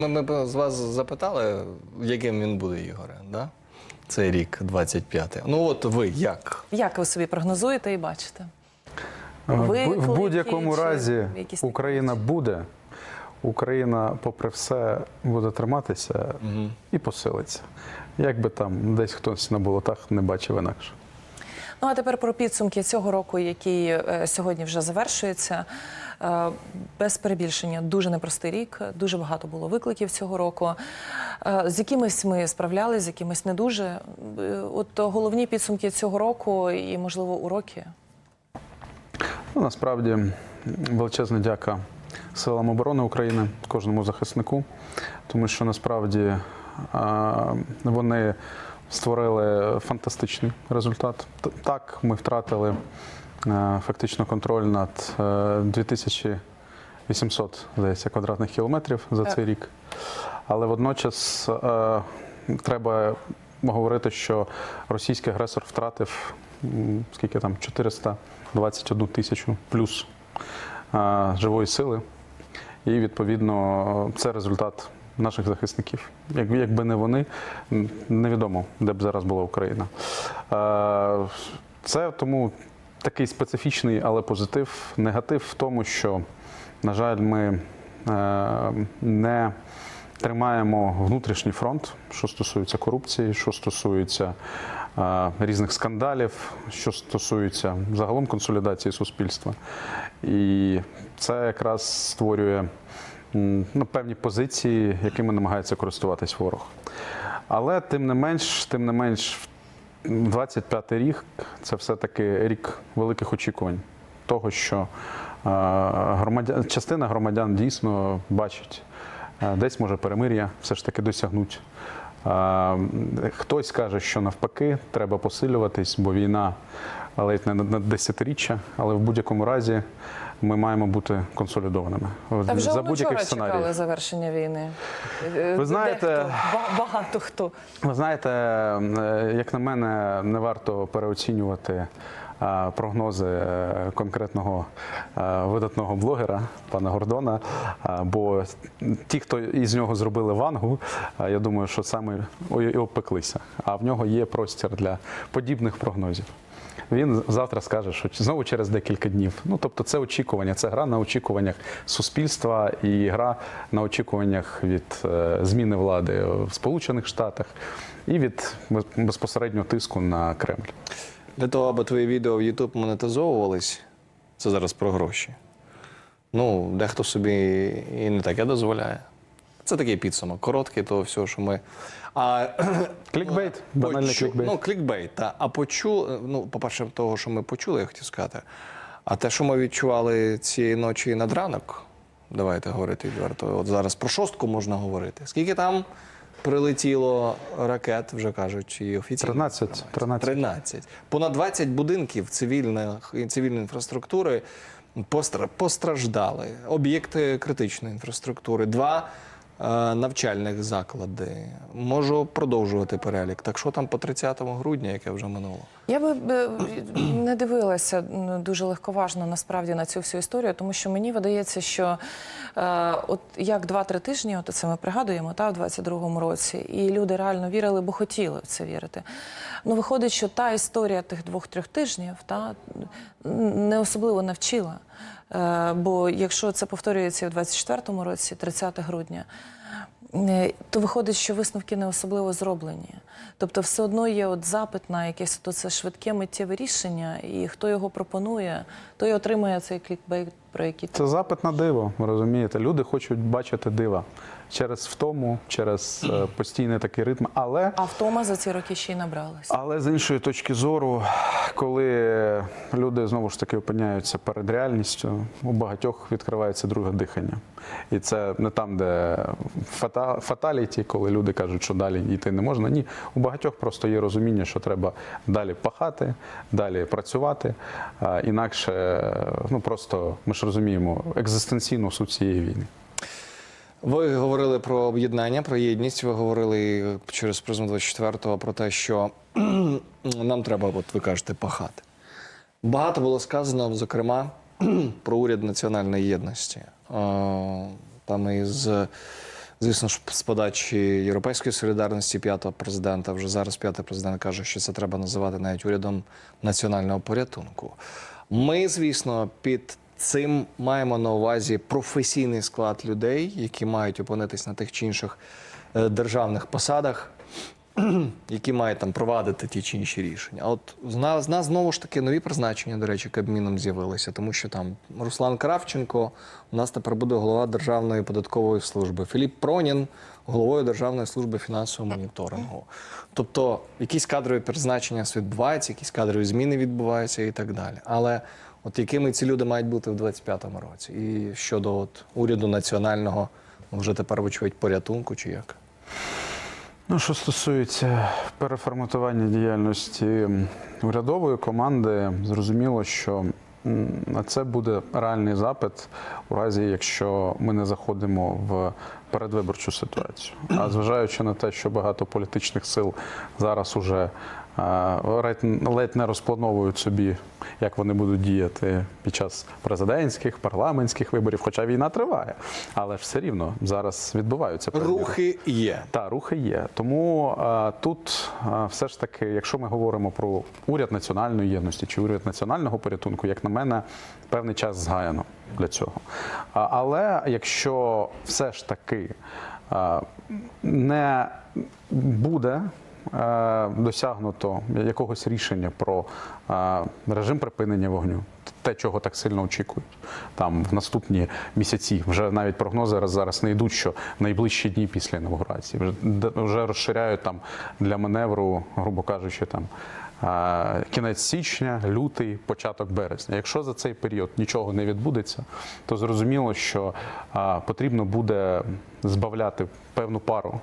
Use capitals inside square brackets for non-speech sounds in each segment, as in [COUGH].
Ми, ми б з вас запитали, яким він буде, Ігоре, да? цей рік, 25-й. Ну от ви як? Як ви собі прогнозуєте і бачите? Е, В в будь-якому разі якісь Україна буде. Україна, попри все, буде триматися і посилиться. Як би там десь хтось на болотах не бачив інакше. Ну а тепер про підсумки цього року, який е, сьогодні вже завершується. Е, Без перебільшення дуже непростий рік. Дуже багато було викликів цього року. Е, З якимись ми справлялись, з якимись не дуже. От головні підсумки цього року і, можливо, уроки. Ну, насправді величезна дяка силам оборони України, кожному захиснику, тому що насправді вони створили фантастичний результат. Так, ми втратили е, фактично контроль над е, 2800 здається, квадратних кілометрів за цей рік. Але водночас е, треба говорити, що російський агресор втратив скільки там 421 тисячу плюс е, живої сили. І відповідно це результат наших захисників. Якби, не вони, невідомо, де б зараз була Україна. Е, Це тому такий специфічний, але позитив. Негатив в тому, що, на жаль, ми е, не тримаємо внутрішній фронт, що стосується корупції, що стосується е, різних скандалів, що стосується загалом консолідації суспільства. І це якраз створює ну, певні позиції, якими намагається користуватись ворог. Але тим не менш, тим не менш, 25-й рік це все-таки рік великих очікувань. Того, що е, громадян, частина громадян дійсно бачить, е, десь може перемир'я все ж таки досягнуть. Е, Хтось каже, що навпаки, треба посилюватись, бо війна ледь не на десятиріччя, але в будь-якому разі ми маємо бути консолідованими Та вже за будь-яких сценаріїв. чекали завершення війни. Е, Ви знаєте- дехто, багато хто. Ви знаєте, е, як на мене, не варто переоцінювати е, прогнози конкретного видатного блогера пана Гордона. Бо ті, хто із нього зробили вангу, я думаю, що саме і опеклися. А в нього є простір для подібних прогнозів. Він завтра скаже, що знову через декілька днів. Ну тобто, це очікування, це гра на очікуваннях суспільства і гра на очікуваннях від е, зміни влади в Сполучених Штатах і від без- безпосередньо тиску на Кремль. Для того, аби твої відео в YouTube монетизовувались, це зараз про гроші. Ну, дехто собі і не таке дозволяє. Це такий підсумок, короткий того всього, що ми. А, [CLEARS THROAT] Клікбейт, [CLEARS THROAT] банальний почу- клікбейт. Ну, клікбейт, та. А почу, ну, по-перше, того, що ми почули, я хотів сказати. А те, що ми відчували цієї ночі над ранок, давайте говорити відверто. От зараз про шостку можна говорити. Скільки там прилетіло ракет, вже кажуть, і офіційно? 13, 13. 13. Понад 20 будинків цивільних, цивільної інфраструктури постраждали. Об'єкти критичної інфраструктури, два навчальних заклади. Можу продовжувати перелік. Так що там по 30 грудня, яке вже минуло? Я би е, не дивилася дуже легковажно насправді на цю всю історію, тому що мені видається, що е, от як 2-3 тижні, от це ми пригадуємо, та в 22-му році, і люди реально вірили, бо хотіли в це вірити. Ну, виходить, що та історія тих двох-трьох тижнів та не особливо навчила. Е, бо якщо це повторюється в 24-му році, 30 грудня. Е, То виходить, що висновки не особливо зроблені. Тобто, все одно є от запит на якесь то це швидке миттєве рішення, і хто його пропонує, той отримує цей клікбейт, про який Це запит на диво, розумієте? Люди хочуть бачити дива через втому, через е, постійний такий ритм. Але а втома за ці роки ще й набралася. Але з іншої точки зору, коли люди знову ж таки опиняються перед реальністю, у багатьох відкривається друге дихання. І це не там, де фата- фаталіті, коли люди кажуть, що далі йти не можна. Ні, у багатьох просто є розуміння, що треба далі пахати, далі працювати. А інакше, ну просто ми ж розуміємо екзистенційну суть цієї війни. Ви говорили про об'єднання, про єдність. Ви говорили через призму 24-го про те, що [CLEARS THROAT] нам треба, от ви кажете, пахати. Багато було сказано, зокрема, [CLEARS THROAT] про уряд національної єдності. Е, Там із Звісно ж, з подачі Європейської солідарності п'ятого президента, вже зараз п'ятий президент каже, що це треба називати навіть урядом національного порятунку. Ми, звісно, під цим маємо на увазі професійний склад людей, які мають опинитись на тих чи інших е, державних посадах, [CLEARS THROAT] які мають там провадити ті чи інші рішення. А от з нас, з нас знову ж таки нові призначення, до речі, Кабміном з'явилися, тому що там Руслан Кравченко у нас тепер буде голова Державної податкової служби. Філіп Пронін головою Державної служби фінансового моніторингу. Тобто якісь кадрові призначення відбуваються, якісь кадрові зміни відбуваються і так далі. Але от якими ці люди мають бути в 25-му році? І щодо от уряду національного, вже тепер, вочевидь, порятунку чи як? Ну, що стосується переформатування діяльності урядової команди, зрозуміло, що на це буде реальний запит у разі, якщо ми не заходимо в передвиборчу ситуацію. А зважаючи на те, що багато політичних сил зараз уже ледь- не розплановують собі, як вони будуть діяти під час президентських, парламентських виборів, хоча війна триває, але ж все рівно зараз відбуваються певні Рухи є. та рухи є. Тому е, тут е, все ж таки, якщо ми говоримо про уряд національної єдності чи уряд національного порятунку, як на мене, певний час згаяно для цього. А, але якщо все ж таки е, не буде досягнуто якогось рішення про е, режим припинення вогню, те, чого так сильно очікують, там в наступні місяці. Вже навіть прогнози зараз- зараз не йдуть, що найближчі дні після інаугурації вже, вже розширяють там для маневру, грубо кажучи, там. Кінець січня, лютий, початок березня. Якщо за цей період нічого не відбудеться, то зрозуміло, що потрібно буде збавляти певну пару,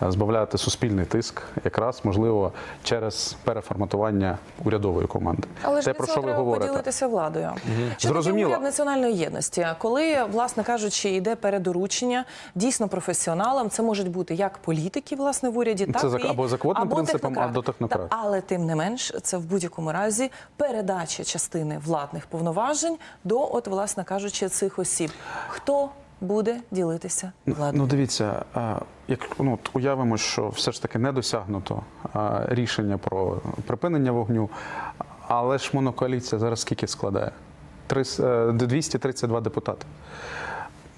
збавляти суспільний тиск, якраз можливо через переформатування урядової команди. Але ж Те, про що ви говорите. поділитися владою. Що Зрозуміло. уряд національної єдності? Коли, власне кажучи, йде передоручення дійсно професіоналам, це можуть бути як політики, власне, в уряді, так Це і або принципом, технократи. або технократи. Та, але тим не менш, це в будь-якому разі передача частини владних повноважень до, от, власне кажучи, цих осіб. Хто буде ділитися владою? Ну, дивіться, як ну уявимо, що все ж таки не досягнуто рішення про припинення вогню, але ж монокоаліція зараз скільки складає? Трис- е, 232 депутати.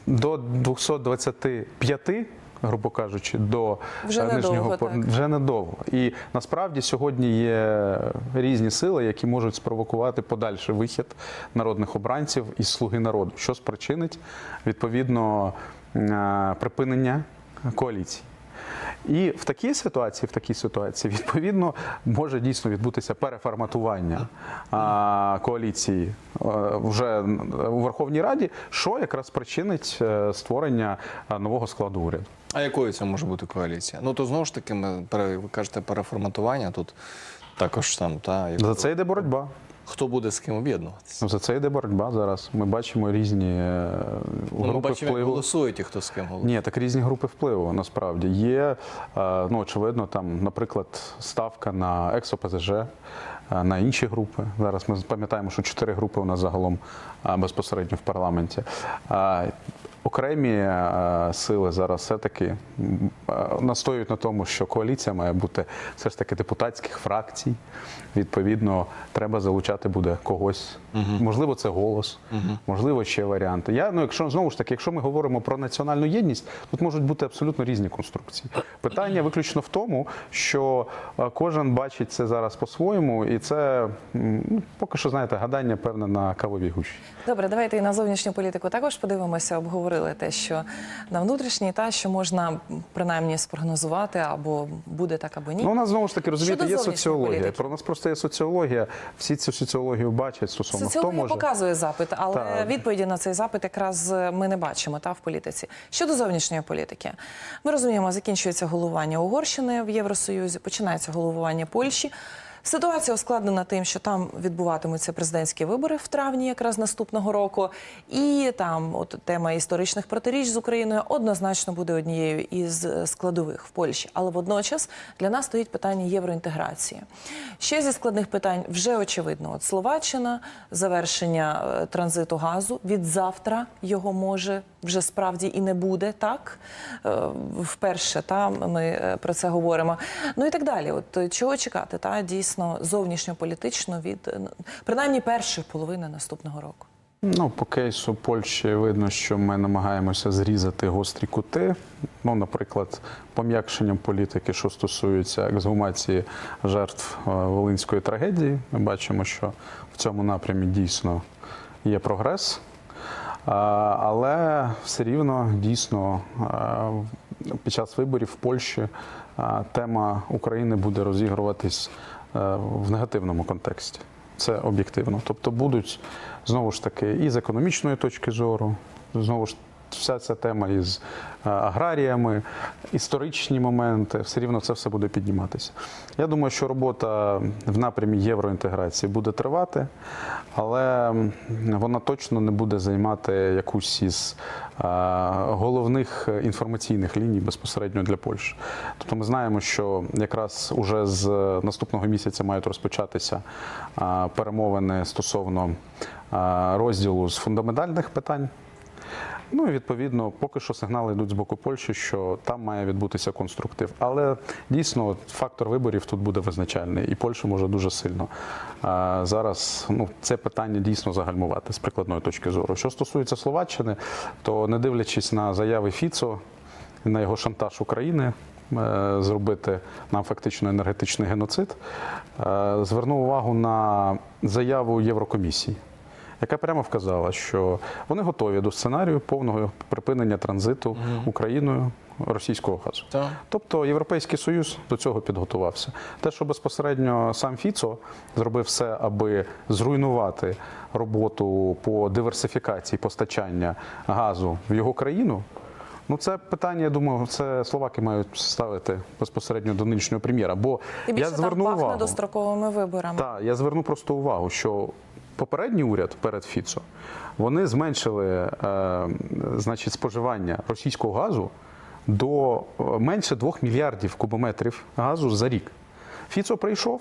До 225, грубо кажучи, до Вже е, нижнього так. вже недовго. І насправді сьогодні є різні сили, які можуть спровокувати подальший вихід народних обранців із слуги народу, що спричинить відповідно е, припинення коаліції. І в такій ситуації, в такій ситуації, відповідно, може дійсно відбутися переформатування а, коаліції е, вже у Верховній Раді, що якраз спричинить створення нового складу уряду. А якою це може бути коаліція? Ну то знову ж таки, ми ви кажете переформатування тут також там, та як- За це йде боротьба. хто буде з ким об'єднуватися? За це йде боротьба зараз. Ми бачимо різні е, Ну, ми групи бачимо, як впливу. голосують і хто з ким голосує. Ні, так різні групи впливу насправді є. е, Ну, очевидно, там, наприклад, ставка на ЕКСО-ПЗЖ, е, на інші групи. Зараз ми пам'ятаємо, що чотири групи у нас загалом безпосередньо в парламенті. Окремі сили зараз все-таки е, настоюють на тому, що коаліція має бути все ж таки депутатських фракцій. Відповідно, треба залучати буде когось. Можливо, це голос, можливо, ще варіанти. Я ну, якщо знову ж таки, якщо ми говоримо про національну єдність, тут можуть бути абсолютно різні конструкції. Питання виключно в тому, що кожен бачить це зараз по-своєму, і це ну, поки що знаєте, гадання певне на кавовій гущі. Добре, давайте і на зовнішню політику також подивимося. Обговорили те, що на внутрішній, та що можна принаймні спрогнозувати, або буде так, або ні. Ну, у нас знову ж таки розумієте, Щодо є соціологія. політики. Про нас просто є соціологія. Всі цю соціологію бачать стосовно хто може. показує запит, але Так. відповіді на цей запит якраз ми не бачимо та в політиці. Щодо зовнішньої політики, ми розуміємо, закінчується головування Угорщини в Євросоюзі, починається головування Польщі. Ситуація ускладнена тим, що там відбуватимуться президентські вибори в травні, якраз наступного року, і там от тема історичних протиріч з Україною однозначно буде однією із е, складових в Польщі. Але водночас для нас стоїть питання євроінтеграції. Ще зі складних питань вже очевидно. От Словаччина, завершення е, транзиту газу від завтра його може вже справді і не буде так. Е, Вперше та ми е, про це говоримо. Ну і так далі. От е, чого чекати, та дійсно зовнішньополітично від принаймні першої половини наступного року. Ну, по кейсу Польщі видно, що ми намагаємося зрізати гострі кути. Ну, наприклад, пом'якшенням політики, що стосується ексгумації жертв волинської трагедії. Ми бачимо, що в цьому напрямі дійсно є прогрес. Але все рівно дійсно е, під час виборів в Польщі е, тема України буде розігруватись е, в негативному контексті. Це об'єктивно. Тобто будуть знову ж таки і з економічної точки зору, знову ж вся ця тема із е, аграріями, історичні моменти, все рівно це все буде підніматися. Я думаю, що робота в напрямі євроінтеграції буде тривати, але вона точно не буде займати якусь із е, головних інформаційних ліній безпосередньо для Польщі. Тобто ми знаємо, що якраз уже з наступного місяця мають розпочатися е, перемовини стосовно розділу з фундаментальних питань. Ну і відповідно, поки що сигнали йдуть з боку Польщі, що там має відбутися конструктив. Але дійсно фактор виборів тут буде визначальний, і Польща може дуже сильно а, зараз ну, це питання дійсно загальмувати з прикладної точки зору. Що стосується Словаччини, то не дивлячись на заяви Фіцо, на його шантаж України. е, Зробити нам фактично енергетичний геноцид, е, звернув увагу на заяву Єврокомісії, яка прямо вказала, що вони готові до сценарію повного припинення транзиту Україною російського газу. Так. Тобто Європейський Союз до цього підготувався. Те, що безпосередньо сам Фіцо зробив все, аби зруйнувати роботу по диверсифікації постачання газу в його країну. Ну, це питання, я думаю, це словаки мають ставити безпосередньо до нинішнього прем'єра. Бо І більше я там зверну пахне увагу. достроковими виборами. Так, я зверну просто увагу, що попередній уряд перед Фіцо вони зменшили е, значить, споживання російського газу до е, менше 2 мільярдів кубометрів газу за рік. Фіцо прийшов.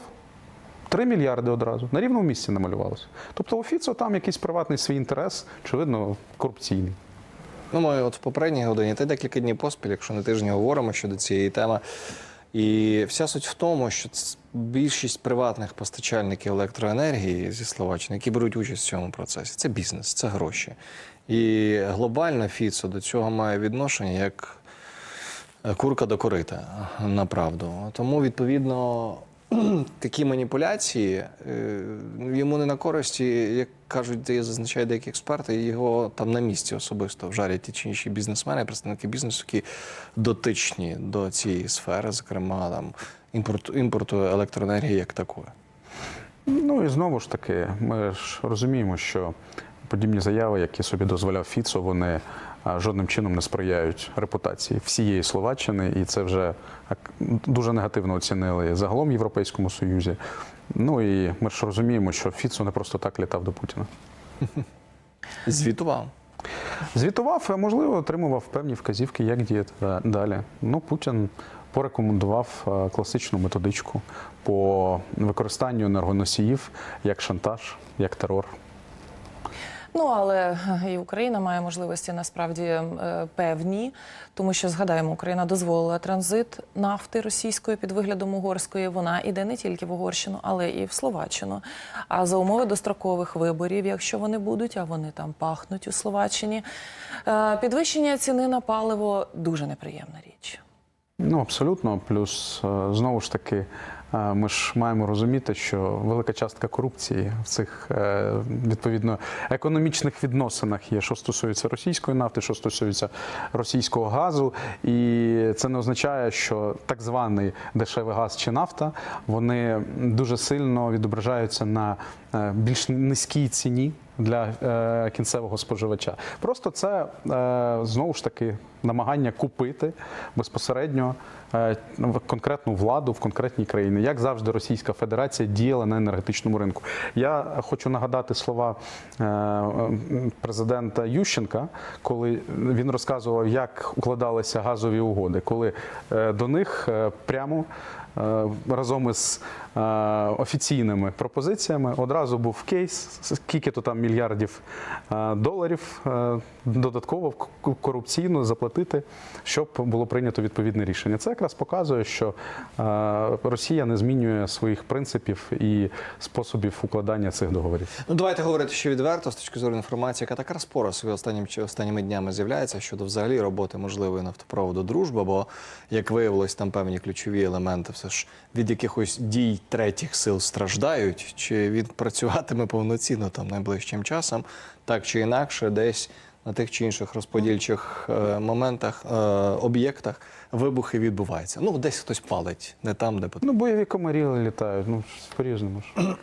3 мільярди одразу на рівному місці намалювалося. Тобто у Фіцо там якийсь приватний свій інтерес, очевидно, корупційний. Ну, ми от в попередній годині та декілька днів поспіль, якщо не тижні говоримо щодо цієї теми. І вся суть в тому, що більшість приватних постачальників електроенергії зі Словаччини, які беруть участь в цьому процесі, це бізнес, це гроші. І глобально Фіцо до цього має відношення як е, курка до корита, направду. Тому, відповідно, [CLEARS THROAT] такі маніпуляції е, йому не на користі, як кажуть, зазначають деякі експерти, його там на місці особисто вжарять ті чи інші бізнесмени, представники бізнесу, які дотичні до цієї сфери, зокрема там імпорту, імпорту електроенергії як такої. Ну і знову ж таки, ми ж розуміємо, що подібні заяви, які собі дозволяв Фіцо, вони жодним чином не сприяють репутації всієї Словаччини, і це вже дуже негативно оцінили загалом в Європейському Союзі. Ну і ми ж розуміємо, що Фіцо не просто так літав до Путіна. Звітував. Звітував, а можливо, отримував певні вказівки, як діяти далі. Ну, Путін порекомендував е, класичну методичку по використанню енергоносіїв як шантаж, як терор. Ну але е, і Україна має можливості насправді е, певні, тому що згадаємо, Україна дозволила транзит нафти російської під виглядом угорської. Вона іде не тільки в Угорщину, але і в Словаччину. А за умови дострокових виборів, якщо вони будуть, а вони там пахнуть у Словаччині, е, підвищення ціни на паливо дуже неприємна річ. Ну, абсолютно. Плюс, знову ж таки, ми ж маємо розуміти, що велика частка корупції в цих е, відповідно економічних відносинах є, що стосується російської нафти, що стосується російського газу. І це не означає, що так званий дешевий газ чи нафта вони дуже сильно відображаються на більш низькій ціні. Для е, кінцевого споживача просто це е, знову ж таки намагання купити безпосередньо е, конкретну владу в конкретній країні, як завжди Російська Федерація діяла на енергетичному ринку. Я хочу нагадати слова е, е, президента Ющенка, коли він розказував, як укладалися газові угоди, коли е, до них е, прямо е, разом із е, офіційними пропозиціями одразу був кейс, скільки то там мільярдів е, доларів е, додатково корупційно заплатити, щоб було прийнято відповідне рішення. Це якраз показує, що е, Росія не змінює своїх принципів і способів укладання цих договорів. Ну, давайте говорити ще відверто з точки зору інформації, яка така розпора останнім, останніми днями з'являється щодо взагалі роботи можливої нафтопроводу дружба, бо, як виявилось, там певні ключові елементи все ж від якихось дій третіх сил страждають, чи він працюватиме повноцінно там найближчим часом, так чи інакше, десь на тих чи інших розподільчих е, моментах, е, об'єктах вибухи відбуваються. Ну, десь хтось палить, не там, де потрібно. Ну, бойові комарі літають, ну по-різному ж.